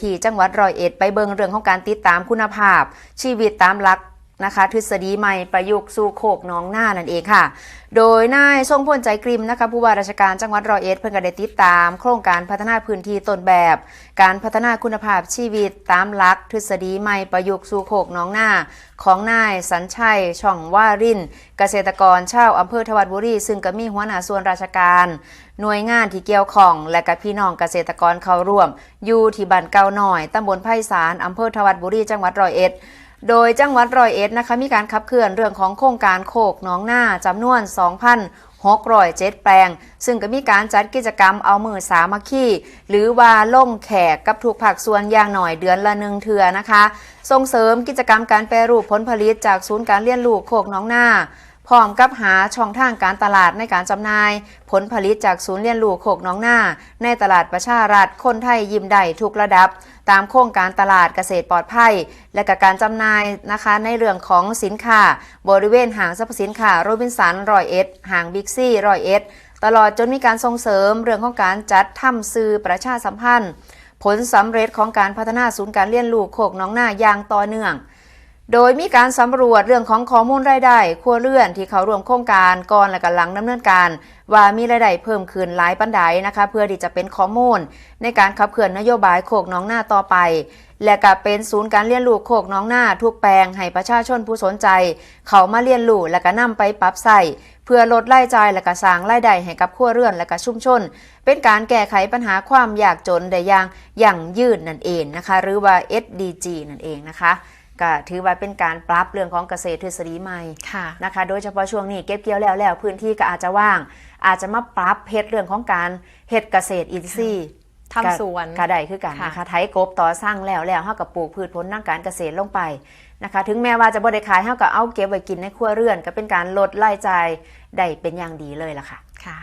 ที่จังหวัดร้อยเอ็ดไปเบิงเรื่องของการติดตามคุณภาพ ชีวิตตามหลัก นะคะทฤษฎีใหม่ประยุกต์สู่โคกน้องหน้านั่นเองค่ะ โดยนายทรงพลใจกริมนะคะผู้ว่าราชการจังหวัดรอยเอ็ดเพิ่งก็ได้ติดตาม โครงการพัฒนาพื้นที่ต้นแบบ การพัฒนาคุณภาพชีวิตตามหลัก ทฤษฎีใหม่ประยุกต์สู่โคกน้องหน้า ของนายสัญชัยช่องว่ารินเกษตรกรชาวอำเภอทวัดบุรีซึ่งก็มีหัวหน้าส่วนราชการ หน่วยงานที่เกี่ยวข้อง และกับพี่น้องเกษตรกรเข้าร่วม อยู่ที่บ้านเก่าหน่อยตำบลไผ่สารอำเภอทวัดบุรีจังหวัดรอยเอ็ด โดยจังหวัดร้อยเอ็ดนะคะมีการขับเคลื่อนเรื่องของโครงการโคกหน้องหน้าจำนวน 2,607 แปลง ซึ่งก็มีการจัดกิจกรรมเอามือสามัคคีหรือว่าล่งแขกกับถูกผักส่วนอย่างหน่อยเดือนละหนึ่งเทือนะคะ ส่งเสริมกิจกรรมการแปรรูปผลผลิตจากศูนย์การเรียนรู้โคกหน้องหน้า พร้อมกับหาช่องทางการตลาดในการจำหน่าย ผลผลิตจากศูนย์เรียนรู้โคกน้องหน้า ในตลาดประชารัฐคนไทยยิ้มได้ทุกระดับ ตามโครงการตลาดเกษตรปลอดภัย และกการจำหน่ายนะคะ ในเรื่องของสินค้า บริเวณห้างสรรพสินค้าโรบินสันรอยเอ็ดห้างบิ๊กซี่รอยเอ็ดตลอดจนมีการส่งเสริมเรื่องของการจัดทำสื่อประชาสัมพันธ์ ผลสำเร็จของการพัฒนาศูนย์การเรียนรู้โคกน้องหน้าอย่างต่อเนื่อง โดยมีการสำรวจเรื่องของข้อมูลรายได้ครัวเรือนที่เขาร่วมโครงการก่อนและกันหลังดำเนินการ ว่ามีรายได้เพิ่มขึ้นหลายปันไดนะคะ เพื่อที่จะเป็นข้อมูล ในการขับเคลื่อนนโยบายโคกน้องหน้าต่อไป และก็เป็นศูนย์การเรียนรู้โคกน้องหน้าทุกแปลงให้ประชาชนผู้สนใจ เขามาเรียนรู้และก็นำไปปรับใส่เพื่อลดรายจ่ายและก็สร้างรายได้ให้กับครัวเรือนและก็ชุมชน เป็นการแก้ไขปัญหาความยากจนได้อย่างยั่งยืนนั่นเองนะคะ หรือว่า SDG นั่นเองนะคะ ก็ถือว่าเป็นการปรับเรื่องของเกษตรทฤษฎีใหม่ค่ะนะคะ โดยเฉพาะช่วงนี้เก็บเกี่ยวแล้วแล้วพื้นที่ก็อาจจะว่าง อาจจะมาปรับเฮ็ดเรื่องของการเฮ็ดเกษตรอินทรีย์ทำสวนก็ได้คือกันค่ะนะคะไถกบต่อสร้างแล้วแล้วเฮากับปลูกพืชผลทางการเกษตรลงไปนะคะ ถึงแม้ว่าจะบ่ได้ขายเฮาก็เอาเก็บไว้กินในครัวเรือน ก็เป็นการลดรายจ่ายได้เป็นอย่างดีเลยล่ะค่ะค่ะ